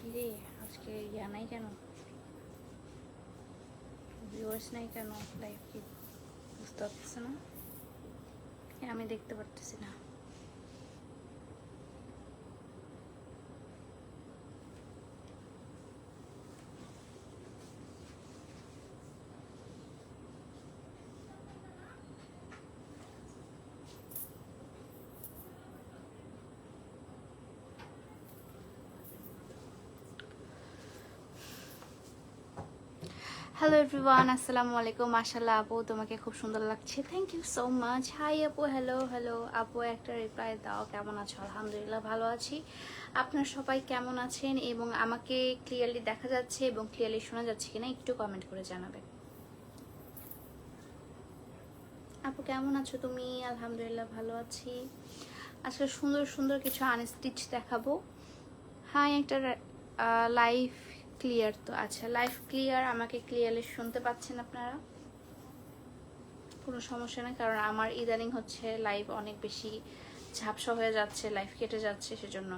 কিরে? আজকে ইয়া নাই কেন? ভিউয়ার্স নাই কেন? লাইভ কি বুঝতে পারতেছে না। আমি দেখতে পারতেছি না। হ্যালো এভরিওয়ান আসসালামু আলাইকুম মাশাল্লাহ আপু তোমাকে খুব সুন্দর লাগছে। Thank you so much hi আপু হ্যালো হ্যালো আপু একটা রিপ্লাই দাও। কেমন আছো? আলহামদুলিল্লাহ, ভালো আছি। আপনার সবাই কেমন আছেন? এবং আমাকে ক্লিয়ারলি দেখা যাচ্ছে এবং ক্লিয়ারলি শোনা যাচ্ছে কিনা একটু কমেন্ট করে জানাবেন আপু কেমন আছো তুমি? আলহামদুলিল্লাহ, ভালো আছি। আজকে সুন্দর সুন্দর কিছু আনস্টিচ দেখাবো। হ্যাঁ একটা লাইভ ক্লিয়ার তো। আচ্ছা লাইভ ক্লিয়ার আমাকে ক্লিয়ারলি শুনতে পাচ্ছেন আপনারা? কোনো সমস্যা নেই, কারণ আমার ইদানিং হচ্ছে লাইভ অনেক বেশি ঝাপসা হয়ে যাচ্ছে লাইভ কেটে যাচ্ছে সেজন্য।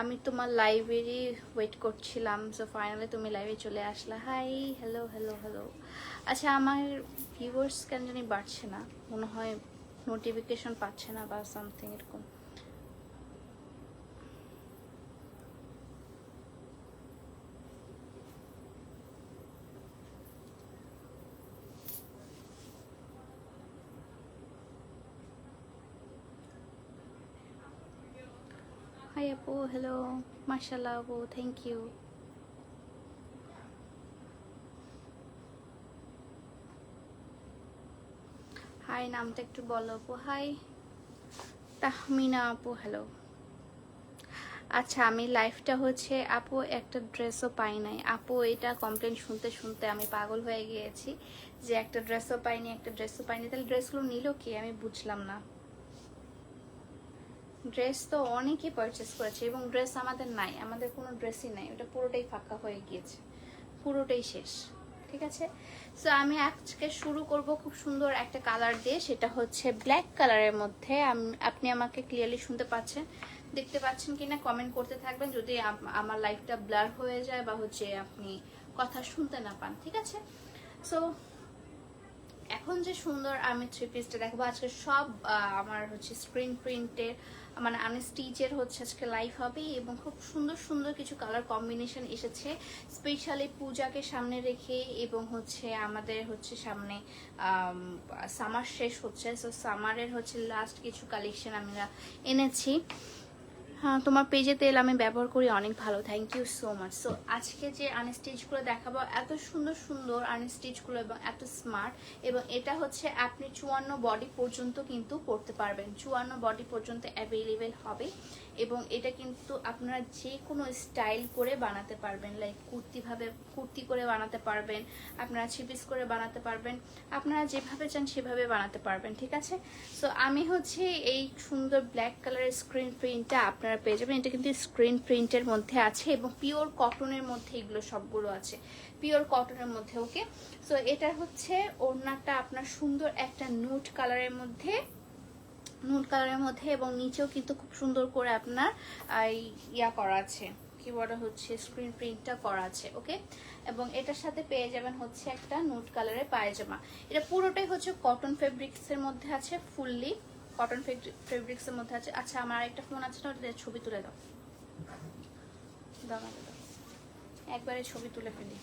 আমি তোমার লাইভেরই ওয়েট করছিলাম সো ফাইনালি তুমি লাইভে চলে আসলা। হাই হ্যালো হ্যালো হ্যালো আচ্ছা আমার ভিউয়ার্স কেন জানি বাড়ছে না, মনে হয় নোটিফিকেশন পাচ্ছে না বা সামথিং এরকম। হাই আপু হ্যালো মার্শাল্লাহ আপু থ্যাংক ইউ হাই নামটা একটু বলো আপু হাই তাহমিনা আপু হ্যালো আচ্ছা আমি লাইফটা হচ্ছে আপু একটা ড্রেসও পাই নাই। আপু এটা কমপ্লেন শুনতে শুনতে আমি পাগল হয়ে গিয়েছি যে একটা ড্রেসও পাইনি, একটা ড্রেসও পাইনি। তাহলে ড্রেসগুলো নিল কি? আমি বুঝলাম না। ড্রেস তো অনেকেই পারচেস করেছে এবং ড্রেস আমাদের নাই, আমাদের কোনো ড্রেসই নাই, ওটা পুরোটাই ফাঁকা হয়ে গিয়েছে, পুরোটাই শেষ, ঠিক আছে? সো আমি আজকে শুরু করব খুব সুন্দর একটা কালার দিয়ে, সেটা হচ্ছে ব্ল্যাক কালারের মধ্যে আপনি আমাকে ক্লিয়ারলি শুনতে পাচ্ছেন, দেখতে পাচ্ছেন কিনা কমেন্ট করতে থাকবেন, যদি আমার লাইফটা ব্লার হয়ে যায় বা হচ্ছে আপনি কথা শুনতে না পান, ঠিক আছে? সো এখন যে সুন্দর আমি থ্রি পিসটা দেখব, আজকে সব আমার হচ্ছে স্ক্রিন প্রিন্টের মানে আনস্টিচের হচ্ছে আজকে লাইভ হবে এবং খুব সুন্দর সুন্দর কিছু কালার কম্বিনেশন এসেছে। স্পেশালি পূজাকে সামনে রেখে এবং হচ্ছে আমাদের হচ্ছে সামনে সামার শেষ হচ্ছে। সো সামারের হচ্ছে লাস্ট কিছু কালেকশন আমরা এনেছি। তোমার পেজে তেল আমি ব্যবহার করি, অনেক ভালো। Thank you so much so আজকে যে আনস্টিচগুলো দেখাবো, এত সুন্দর সুন্দর আনস্টিচগুলো এবং এত স্মার্ট এবং এটা হচ্ছে আপনি চুয়ান্ন বডি পর্যন্ত কিন্তু পড়তে পারবেন। চুয়ান্ন বডি পর্যন্ত অ্যাভেলেবেল হবে, এবং এটা কিন্তু আপনারা যে কোনো স্টাইল করে বানাতে পারবেন লাইক কুর্তিভাবে কুর্তি করে বানাতে পারবেন, আপনারা ছিপিস করে বানাতে পারবেন, আপনারা যেভাবে চান সেভাবে বানাতে পারবেন, ঠিক আছে? সো আমি হচ্ছে এই সুন্দর ব্ল্যাক কালারের স্ক্রিন প্রিন্টটা আপনারা পেয়ে যাবেন। এটা কিন্তু স্ক্রিন প্রিন্টের মধ্যে আছে এবং পিওর কটনের মধ্যে এগুলো সবগুলো আছে। পিওর কটনের মধ্যে ওকে সো এটা হচ্ছে ওড়নাটা আপনার সুন্দর একটা নুট কালারের মধ্যে নুট কালারের মধ্যে এবং নিচেও কিন্তু খুব সুন্দর করে আপনার ইয়া করা আছে। কি বলা হচ্ছে স্ক্রিন প্রিন্টটা করা আছে ওকে এবং এটার সাথে পেয়ে যাবেন হচ্ছে একটা নুট কালারের পায়জামা। এটা পুরোটাই হচ্ছে কটন ফেব্রিক্সের মধ্যে আছে ফুললি কটন ফেব্রিক্সের মধ্যে আছে। আচ্ছা আমার একটা ফোন আছে না, ওটা ছবি তুলে দাও। একবারে ছবি তুলে ফেলি।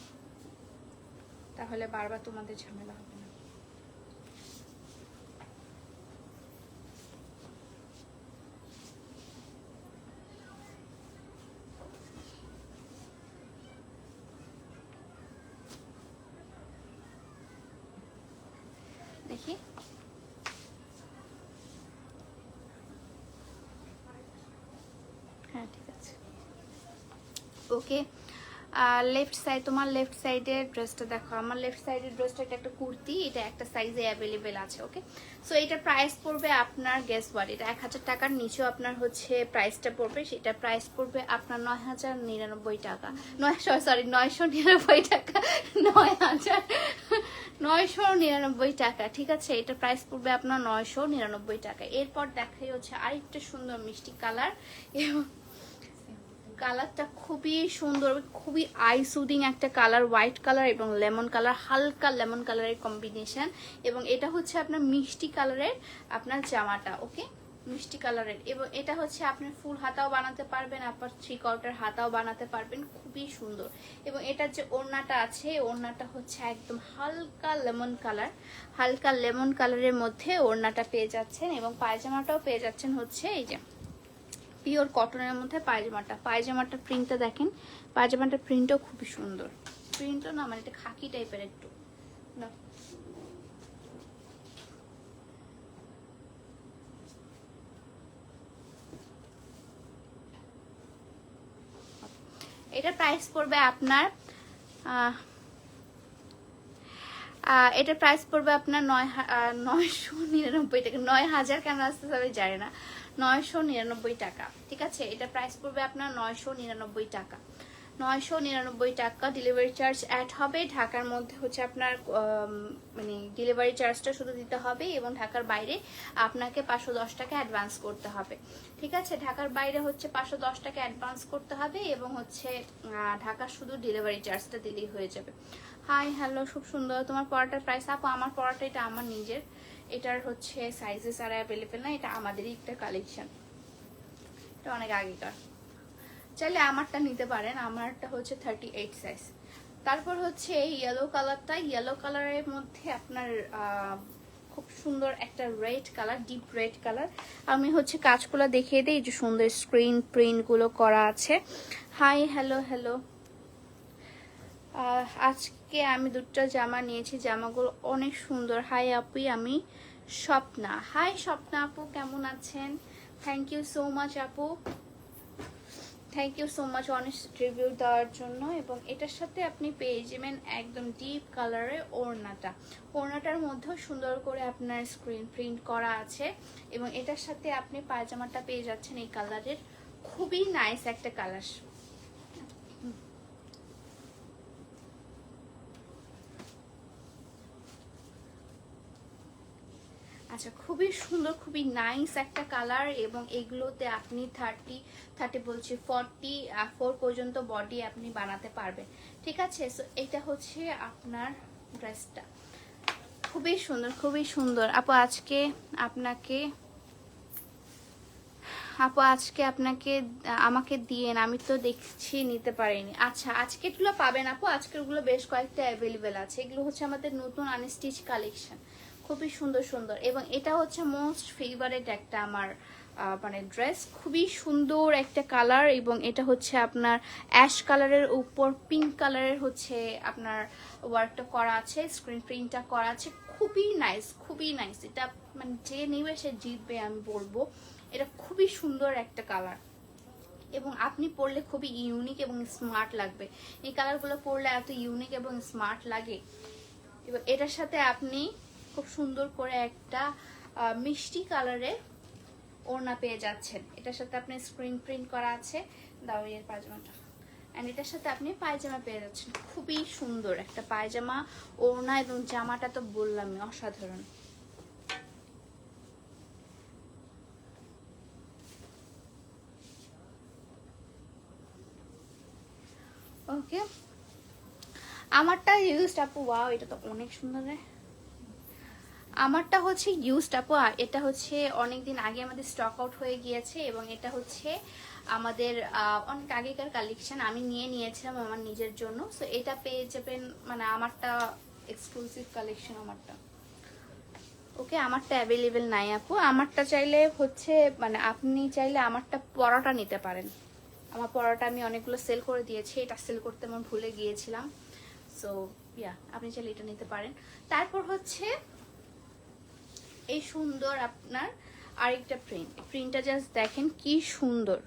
তাহলে বারবার তোমাদের ঝামেলা হবে না। দেখি হ্যাঁ ঠিক আছে ওকে? লেফট সাইড তোমার লেফট সাইডের ড্রেসটা দেখো। আমার লেফট সাইডের ড্রেসটা এটা একটা কুর্তি, এটা একটা সাইজে অ্যাভেলেবেল আছে ওকে সো এটা প্রাইস পড়বে আপনার গ্যাস ওয়ার এটা এক হাজার টাকার নিচেও আপনার হচ্ছে প্রাইসটা পড়বে। সেটা প্রাইস পড়বে আপনার নয় হাজার নিরানব্বই টাকা। নয়, সরি নয়শো নিরানব্বই টাকা। নয় হাজার, নয়শো নিরানব্বই টাকা, ঠিক আছে? এটা প্রাইস পড়বে আপনার নয়শো নিরানব্বই টাকা। এরপর দেখাই হচ্ছে আরেকটা সুন্দর মিষ্টি কালার এবং কালারটা খুবই সুন্দর, খুবই আই সুদিং একটা কালার হোয়াইট কালার এবং লেমন কালার হালকা লেমন কালারের কম্বিনেশন এবং এটা হচ্ছে আপনার মিষ্টি কালারের আপনার জামাটা ওকে মিষ্টি কালারের এবং এটা হচ্ছে আপনি ফুল হাতাও বানাতে পারবেন আপনার থ্রি কোয়ার্টার হাতাও বানাতে পারবেন, খুবই সুন্দর। এবং এটার যে ওড়নাটা আছে ওড়নাটা হচ্ছে একদম হালকা লেমন কালার হালকা লেমন কালারের মধ্যে ওড়নাটা পেয়ে যাচ্ছেন এবং পায়জামাটাও পেয়ে যাচ্ছেন হচ্ছে এই যে পিওর কটনের মধ্যে পায়জামাটা। পায়জামাটার প্রিন্টটা দেখেন পায়জামাটার প্রিন্টও খুবই সুন্দর। প্রিন্টও না মানে এটা খাকি টাইপের একটু। এটা প্রাইস পড়বে আপনার এটার প্রাইস পড়বে আপনার নয় নয়শো নিরানব্বই টাকা। নয় হাজার কেন আসতে হবে জানি না। নয়শো নিরানব্বই টাকা। ঠিক আছে? এটা প্রাইস পড়বে আপনার নয়শো নিরানব্বই টাকা। নয়শো নিরানব্বই টাকা ডেলিভারি চার্জ অ্যাড হবে। ঢাকার মধ্যে হচ্ছে আপনার মানে ডেলিভারি চার্জটা শুধু দিতে হবে এবং ঢাকার বাইরে আপনাকে পাঁচশো দশ টাকা অ্যাডভান্স করতে হবে। ঠিক আছে? ঢাকার বাইরে হচ্ছে পাঁচশো দশ টাকা অ্যাডভান্স করতে হবে এবং হচ্ছে ঢাকার শুধু ডেলিভারি চার্জটা দিলেই হয়ে যাবে। হাই হ্যালো খুব সুন্দর। তোমার পড়াটার প্রাইস আপু, আমার পড়াটা এটা আমার নিজের। এটার হচ্ছে সাইজেস আর অ্যাভেলেবেল না, এটা আমাদেরই একটা কালেকশন এটা অনেক আগেকার। চাইলে আমারটা নিতে পারেন, আমারটা হচ্ছে থার্টি এইট সাইজ তারপর হচ্ছে এই ইয়েলো কালারটা ইয়েলো কালারের মধ্যে আপনার খুব সুন্দর একটা red colour deep red colour আমি হচ্ছে কাজগুলো দেখিয়ে দিই যে সুন্দর স্ক্রিন প্রিন্টগুলো করা আছে। হাই হ্যালো হ্যালো আজকে আমি দুটো জামা নিয়েছি। জামাগুলো অনেক সুন্দর। হাই আপুই আমি স্বপ্না। হাই স্বপ্না আপু, কেমন আছেন? থ্যাংক ইউ সো মাচ আপু। Thank you so much honest review দেওয়ার জন্য। এবং এটার সাথে আপনি পেয়ে যাবেন একদম ডিপ কালারের ওড়নাটা। ওড়নাটার মধ্যেও সুন্দর করে আপনার স্ক্রিন প্রিন্ট করা আছে। এবং এটার সাথে আপনি পায়জামাটা পেয়ে যাচ্ছেন এই কালারের খুবই নাইস একটা কালার আচ্ছা খুবই সুন্দর, খুবই নাইস একটা কালার এবং এগুলোতে আপনি থার্টি থার্টি বলছি ফর্টি ফোর পর্যন্ত বডি আপনি বানাতে পারবেন। ঠিক আছে? সো এটা হচ্ছে আপনার ড্রেসটা খুবই সুন্দর খুবই সুন্দর। আপু, আজকে আপনাকে, আপু, আজকে আপনাকে আমাকে দিয়েন। আমি তো দেখছি, নিতে পারিনি। আচ্ছা আজকেরগুলো পাবেন আপু। আজকেরগুলো বেশ কয়েকটা অ্যাভেলেবেল আছে। এগুলো হচ্ছে আমাদের নতুন আনস্টিচ কালেকশন খুবই সুন্দর সুন্দর। এবং এটা হচ্ছে মোস্ট ফেভারেট একটা আমার মানে ড্রেস খুবই সুন্দর একটা কালার এবং এটা হচ্ছে আপনার অ্যাশ কালারের উপর পিঙ্ক কালারের হচ্ছে আপনার ওয়ার্কটা করা আছে স্ক্রিন প্রিন্টটা করা আছে। খুবই নাইস খুবই নাইস এটা মানে যে নিবে সে জিতবে আমি বলব। এটা খুবই সুন্দর একটা কালার এবং আপনি পরলে খুবই ইউনিক এবং স্মার্ট লাগবে। এই কালারগুলো পরলে এত ইউনিক এবং স্মার্ট লাগে। এবং এটার সাথে আপনি খুব সুন্দর করে একটা মিষ্টি কালারের ওড়না পেয়ে যাচ্ছেন। এটার সাথে আপনি স্ক্রিন প্রিন্ট করা আছে। দাও এর অ্যান্ড এটার সাথে আপনি পায়জামা পেয়ে যাচ্ছেন। খুবই সুন্দর একটা পায়জামা, ওড়না এবং জামাটা তো বললামই, অসাধারণ। ওকে আমারটা ইউজড আপু ওয়াও এটা তো অনেক সুন্দর রে। আমারটা হচ্ছে ইউজড আপু এটা হচ্ছে অনেক দিন আগে আমাদের স্টক আউট হয়ে গিয়েছে এবং এটা হচ্ছে আমাদের অনেক আগেকার কালেকশন আমি নিয়ে নিয়েছিলাম আমার নিজের জন্য। সো এটা পেয়ে যাবেন মানে আমারটা এক্সক্লুসিভ কালেকশন আমারটা। ওকে আমারটা অ্যাভেলেবেল নাই, আপু। আমারটা চাইলে হচ্ছে মানে আপনি চাইলে আমারটা পরাটা নিতে পারেন। আমার পরাটা আমি অনেকগুলো সেল করে দিয়েছি, এটা সেল করতে আমার ভুলে গিয়েছিলাম। সো ইয়া আপনি চাইলে এটা নিতে পারেন। তারপর হচ্ছে এই সুন্দর আপনার আরেকটা প্রিন্ট প্রিন্টটা জাস্ট দেখেন কি সুন্দর।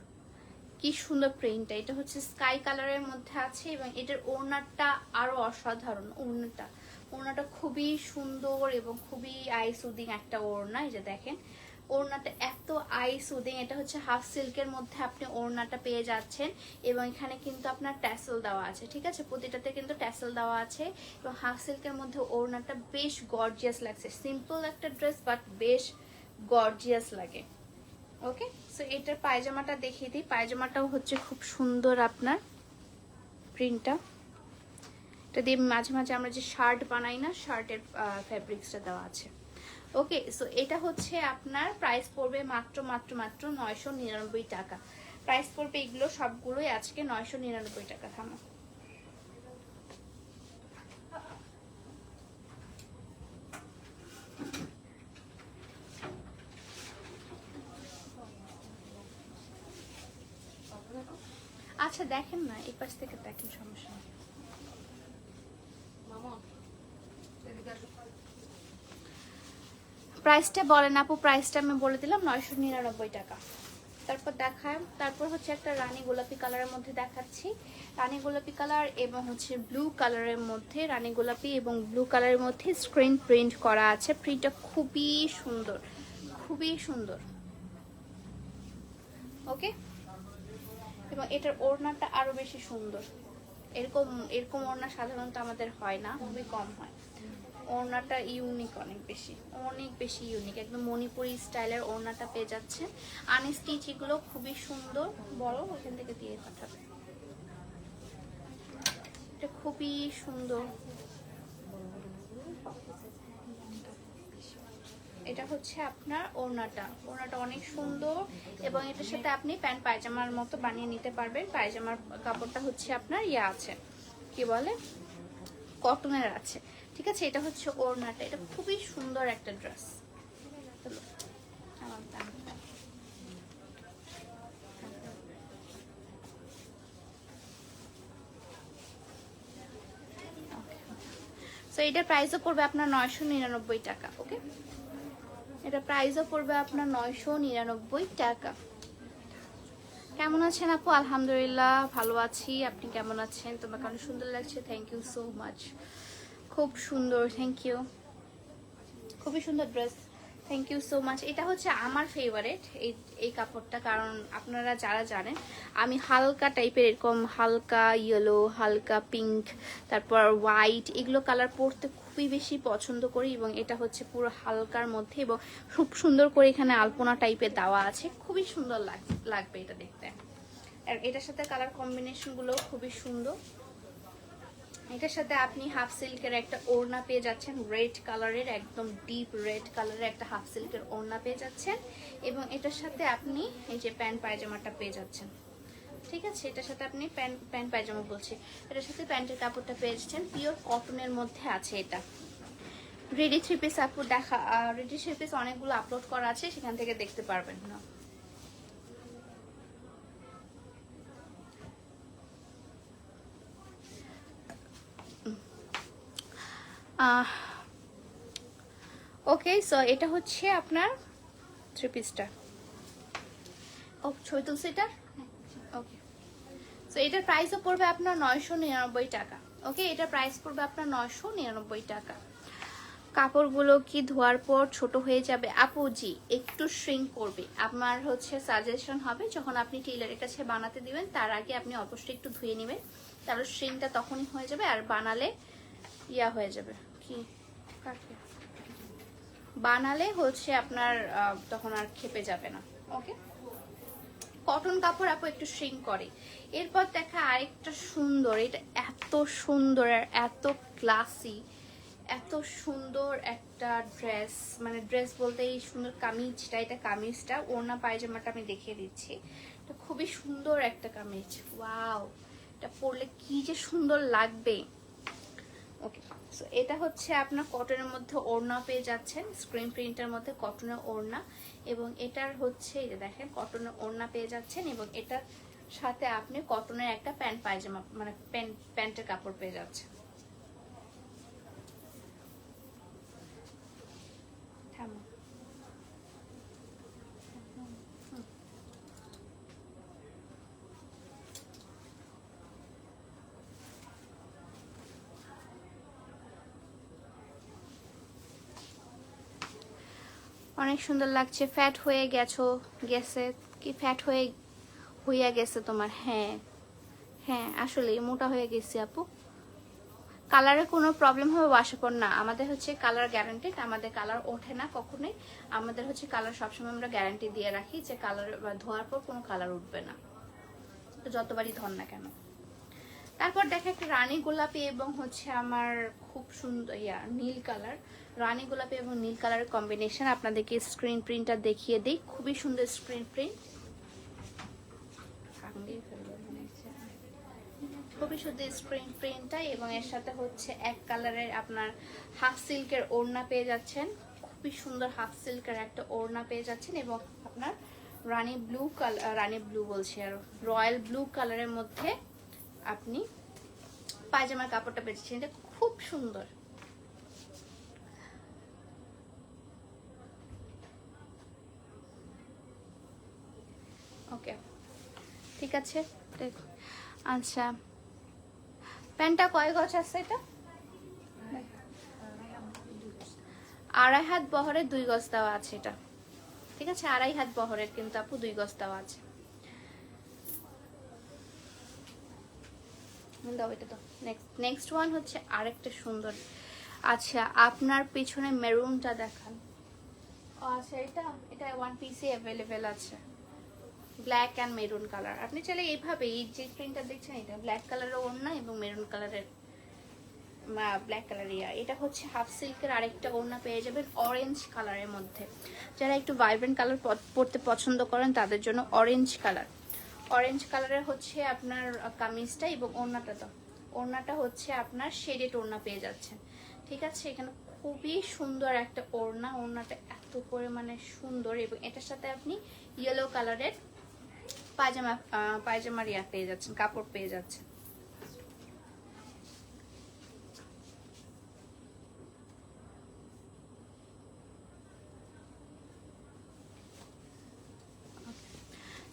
কি সুন্দর প্রিন্টটা এটা হচ্ছে স্কাই কালারের মধ্যে আছে এবং এটার ওনারটা আরও অসাধারণ ওনারটা ওড়নাটা খুবই সুন্দর এবং খুবই আই সুদিং একটা ওড়না এটা দেখেন। ওড়নাটা এত আই সুদিং, এটা হচ্ছে হাফ সিল্কের মধ্যে আপনি ওড়নাটা পেয়ে যাচ্ছেন এবং এখানে কিন্তু আপনার ট্যাসেল দেওয়া আছে, ঠিক আছে? প্রতিটাতে কিন্তু ট্যাসেল দেওয়া আছে এবং হাফ সিল্কের মধ্যে ওড়নাটা বেশ গর্জিয়াস লাগছে। সিম্পল একটা ড্রেস বাট বেশ গর্জিয়াস লাগে। ওকে সো এটার পায়জামাটা দেখিয়ে দিই। পায়জামাটাও হচ্ছে খুব সুন্দর আপনার। প্রিন্টটা এটা দিয়ে মাঝে মাঝে আমরা যে শার্ট বানাই না, শার্টের ফ্যাব্রিক্সটা দেওয়া আছে। ওকে সো এটা হচ্ছে আপনার প্রাইস পড়বে মাত্র মাত্র মাত্র নয়শো নিরানব্বই টাকা। প্রাইস পড়বে এগুলো সবগুলোই আজকে নয়শো নিরানব্বই টাকা, থামো। আচ্ছা দেখেন না এই পাশ থেকে দেখেন সমস্যা। নেই প্রাইসটা বলেন আপু প্রাইসটা আমি বলে দিলাম, নয়শো নিরানব্বই টাকা। তারপর দেখায়, তারপর হচ্ছে একটা রানী গোলাপি কালারের মধ্যে দেখাচ্ছি। রানী গোলাপি কালার এবং হচ্ছে ব্লু কালারের মধ্যে, রানী গোলাপি এবং ব্লু কালারের মধ্যে স্ক্রিন প্রিন্ট করা আছে। প্রিন্টটা খুবই সুন্দর খুবই সুন্দর। ওকে এবং এটার ওড়নাটা আরও বেশি সুন্দর। এরকম এরকম ওড়না সাধারণত আমাদের হয় না, খুবই কম হয়। ওড়নাটা ইউনিক অনেক বেশি অনেক বেশি ইউনিক একদম মণিপুরি স্টাইলের ওড়নাটা পেয়ে যাচ্ছে আনস্টিচ এগুলো খুবই সুন্দর, বড় ওখান থেকে দিয়ে পাঠাবে এটা খুবই সুন্দর। এটা হচ্ছে আপনার ওড়নাটা। ওড়নাটা অনেক সুন্দর এবং এটার সাথে আপনি প্যান্ট, পায়জামার মতো বানিয়ে নিতে পারবেন। পায়জামার কাপড়টা হচ্ছে আপনার ইয়ে আছে, কি বলে? কটনের আছে। ঠিক আছে, এটা হচ্ছে ওড়নাটা। এটা খুবই সুন্দর একটা ড্রেস। এটার প্রাইসও পড়বে আপনার নয়শো নিরানব্বই টাকা ওকে এটা প্রাইসও পড়বে আপনার নয়শো নিরানব্বই টাকা। কেমন আছেন আপু? আলহামদুলিল্লাহ, ভালো আছি। আপনি কেমন আছেন? তোমাকে অনেক সুন্দর লাগছে। থ্যাংক ইউ সো মাচ খুব সুন্দর থ্যাংক ইউ খুবই সুন্দর dress thank you so much এটা হচ্ছে আমার ফেভারেট এই এই কাপড়টা, কারণ আপনারা যারা জানেন, আমি হালকা টাইপের এরকম হালকা ইয়েলো হালকা পিঙ্ক তারপর হোয়াইট এগুলো কালার পরতে খুবই বেশি পছন্দ করি এবং এটা হচ্ছে পুরো হালকার মধ্যে এবং খুব সুন্দর করে এখানে আলপনা টাইপের দেওয়া আছে। খুবই সুন্দর লাগ- লাগবে এটা দেখতে। আর এটার সাথে কালার কম্বিনেশনগুলো খুবই সুন্দর। এটার সাথে আপনি হাফ সিল্কের একটা ওড়না পেয়ে যাচ্ছেন। রেড কালারের একদম ডিপ রেড কালারের একটা হাফ সিল্কের ওড়না পেয়ে যাচ্ছেন। এবং এটার সাথে আপনি এই যে প্যান্ট পায়জামাটা পেয়ে যাচ্ছেন। ঠিক আছে? এটার সাথে আপনি প্যান্ট প্যান্ট পায়জামা বলছি। এটার সাথে প্যান্টের কাপড়টা পেয়ে যাচ্ছেন। পিওর কটনের মধ্যে আছে এটা। রেডি থ্রি পিস আপু দেখা রেডি থ্রি পিস অনেকগুলো আপলোড করা আছে, সেখান থেকে দেখতে পারবেন। না ওকে সো এটা হচ্ছে আপনার থ্রি পিসটা ও ছয় তুলছে এটা? ওকে সো এটার প্রাইসও পড়বে আপনার নয়শো নিরানব্বই টাকা। ওকে এটার প্রাইস পড়বে আপনার নয়শো নিরানব্বই টাকা। কাপড়গুলো কি ধোয়ার পর ছোট হয়ে যাবে? আপু, জি, একটু শ্রিঙ্ক করবে। আপনার হচ্ছে সাজেশন হবে, যখন আপনি টেইলারের কাছে বানাতে দিবেন, তার আগে আপনি অবশ্যই একটু ধুয়ে নেবেন। তাহলে শ্রিঙ্কটা তখনই হয়ে যাবে, আর বানালে ইয়া হয়ে যাবে। কি? বানালে হচ্ছে আপনার তখন আর খেপে যাবে না। ওকে কটন কাপড় আপু একটু শ্রিঙ্ক করে। এরপর দেখা আরেকটা সুন্দর, এটা এত সুন্দর আর এত ক্লাসি এত সুন্দর একটা ড্রেস মানে ড্রেস বলতে এই সুন্দর কামিজটা, এটা কামিজটা, ওড়না, পায়জামাটা আমি দেখিয়ে দিচ্ছি। এটা খুবই সুন্দর একটা কামিজ ওয়াও এটা পরলে কি যে সুন্দর লাগবে। ওকে সো এটা হচ্ছে আপনার কটনের মধ্যে ওড়না পেয়ে যাচ্ছেন স্ক্রিন প্রিন্টের মধ্যে কটনের ওড়না এবং এটার হচ্ছে, এই যে দেখেন কটনের ওড়না পেয়ে যাচ্ছেন এবং এটার সাথে আপনি কটনের একটা প্যান্ট পায়জামা মানে প্যান্ট প্যান্টের কাপড় পেয়ে যাচ্ছেন থামো। হুম। অনেক সুন্দর লাগছে। ফ্যাট হয়ে গেছো, গেছে। কি ফ্যাট হয়ে, হইয়া গেছে তোমার? হ্যাঁ হ্যাঁ আসলে মোটা হয়ে গেছি আপু। কালারে কোনো প্রবলেম হবে ওয়াশাপন না, আমাদের হচ্ছে কালার গ্যারান্টিড আমাদের কালার ওঠে না কখনোই। আমাদের হচ্ছে কালার সবসময় আমরা গ্যারান্টি দিয়ে রাখি যে কালার ধোয়ার পর কোনো কালার উঠবে না। যতবারই ধর না কেন। তারপর দেখে একটা রানী গোলাপি এবং হচ্ছে আমার খুব সুন্দর ইয়া, নীল কালার। রানী গোলাপি এবং নীল কালারের কম্বিনেশন আপনাদেরকে স্ক্রিন প্রিন্টটা দেখিয়ে দিই। খুবই সুন্দর স্ক্রিন প্রিন্ট খুবই সুন্দর স্ক্রিন প্রিন্টটা এবং এর সাথে হচ্ছে এক কালারের আপনার হাফ সিল্কের ওড়না পেয়ে যাচ্ছেন। খুবই সুন্দর হাফ সিল্কের একটা ওড়না পেয়ে যাচ্ছেন এবং আপনার রানী ব্লু কালার রানী ব্লু বলছি আর রয়্যাল ব্লু কালারের মধ্যে আপনি পায়জামার কাপড়টা পেয়েছেন এটা খুব সুন্দর। ওকে, ঠিক আছে আচ্ছা প্যান্টটা কয় গছ আছে এটা? আড়াই হাত বহরের দুই গজ দেওয়া আছে এটা। ঠিক আছে, আড়াই হাত বহরের কিন্তু আপু দুই গজ দেওয়া আছে। দাও, এটা তো নেক্সট নেক্সট ওয়ান হচ্ছে আরেকটা সুন্দর। আচ্ছা আপনার পিছনে মেরুনটা দেখান। আচ্ছা এটা এটা ওয়ান পিসে অ্যাভেলেবেল আছে। ব্ল্যাক অ্যান্ড মেরুন কালার আপনি চাইলে এইভাবে এই যে প্রিন্টটা দেখছেন, এটা ব্ল্যাক কালারের ওড়না এবং মেরুন কালারের ব্ল্যাক কালার ইয়া। এটা হচ্ছে হাফ সিল্কের আরেকটা ওড়না পেয়ে যাবেন অরেঞ্জ কালারের মধ্যে। যারা একটু ভাইব্রেন্ট কালার পরতে পছন্দ করেন, তাদের জন্য অরেঞ্জ কালার অরেঞ্জ কালারের হচ্ছে আপনার কামিজটা এবং ওড়নাটা তো। ওড়নাটা হচ্ছে আপনার শেডেড ওড়না পেয়ে যাচ্ছেন। ঠিক আছে, এখানে খুবই সুন্দর একটা ওড়না। ওড়নাটা এত পরিমাণে সুন্দর এবং এটার সাথে আপনি ইয়েলো কালারের পায়জামা পায়জামার ইয়া পেয়ে যাচ্ছেন, কাপড় পেয়ে যাচ্ছেন।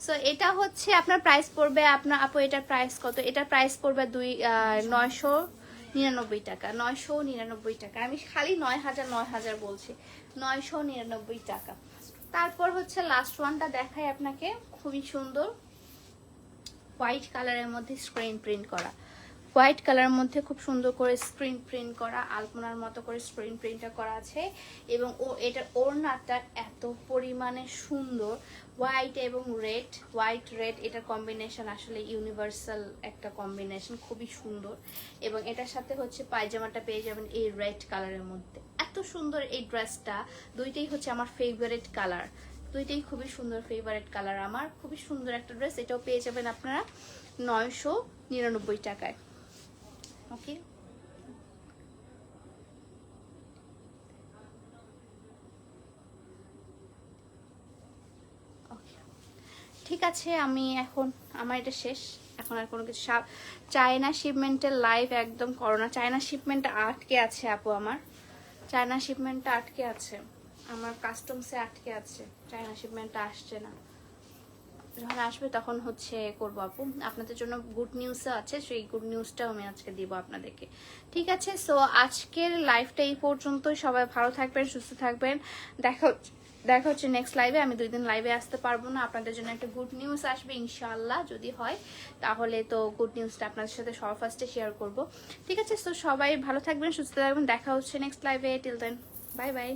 সো এটা হচ্ছে আপনার প্রাইস পড়বে, আপনার আপু এটার প্রাইস কত? এটার প্রাইস পড়বে দুই নয়শো নিরানব্বই টাকা, নয়শো নিরানব্বই টাকা। আমি খালি নয় হাজার নয় হাজার বলছি। নয়শো নিরানব্বই টাকা। তারপর হচ্ছে লাস্ট ওয়ানটা দেখাই আপনাকে। খুবই সুন্দর। হোয়াইট কালারের মধ্যে স্ক্রিন প্রিন্ট করা। হোয়াইট কালারের মধ্যে খুব সুন্দর করে স্ক্রিন প্রিন্ট করা, আলপনার মতো করে স্ক্রিন প্রিন্টটা করা আছে এবং ও এটার ওড়নাটা এত পরিমাণে সুন্দর। হোয়াইট এবং রেড, হোয়াইট, রেড এটার কম্বিনেশন আসলে ইউনিভার্সাল একটা কম্বিনেশন, খুবই সুন্দর। এবং এটার সাথে হচ্ছে পায়জামাটা পেয়ে যাবেন এই রেড কালারের মধ্যে। এত সুন্দর এই ড্রেসটা, দুইটাই হচ্ছে আমার ফেভারিট কালার দুইটাই খুবই সুন্দর ফেভারিট কালার আমার। খুবই সুন্দর একটা ড্রেস, এটাও পেয়ে যাবেন আপনারা নয়শো নিরানব্বই টাকায়। ওকে ঠিক আছে, আমি এখন, আমার এটা শেষ। এখন আর কোনো কিছু চায়না শিপমেন্টের লাইভ একদম করোনা চায়না শিপমেন্ট আটকে আছে, আপু আমার। চায়না শিপমেন্টটা আটকে আছে। আমার কাস্টমসে আটকে আছে। চায়না শিপমেন্টটা আসছে না। যখন আসবে তখন হচ্ছে করব আপু। আপনাদের জন্য গুড নিউজও আছে, সেই গুড নিউজটাও আমি আজকে দিব আপনাদেরকে। ঠিক আছে সো আজকের লাইভটা এই পর্যন্তই। সবাই ভালো থাকবেন, সুস্থ থাকবেন। দেখা হচ্ছে দেখা হচ্ছে নেক্সট লাইভে আমি দুই দিন লাইভে আসতে পারব না। আপনাদের জন্য একটা গুড নিউজ আসবে ইনশাল্লাহ যদি হয়। তাহলে তো গুড নিউজটা আপনাদের সাথে সবার ফার্স্টে শেয়ার করব। ঠিক আছে তো সবাই ভালো থাকবেন, সুস্থ থাকবেন। দেখা হচ্ছে নেক্সট লাইভে টিল দেন বাই বাই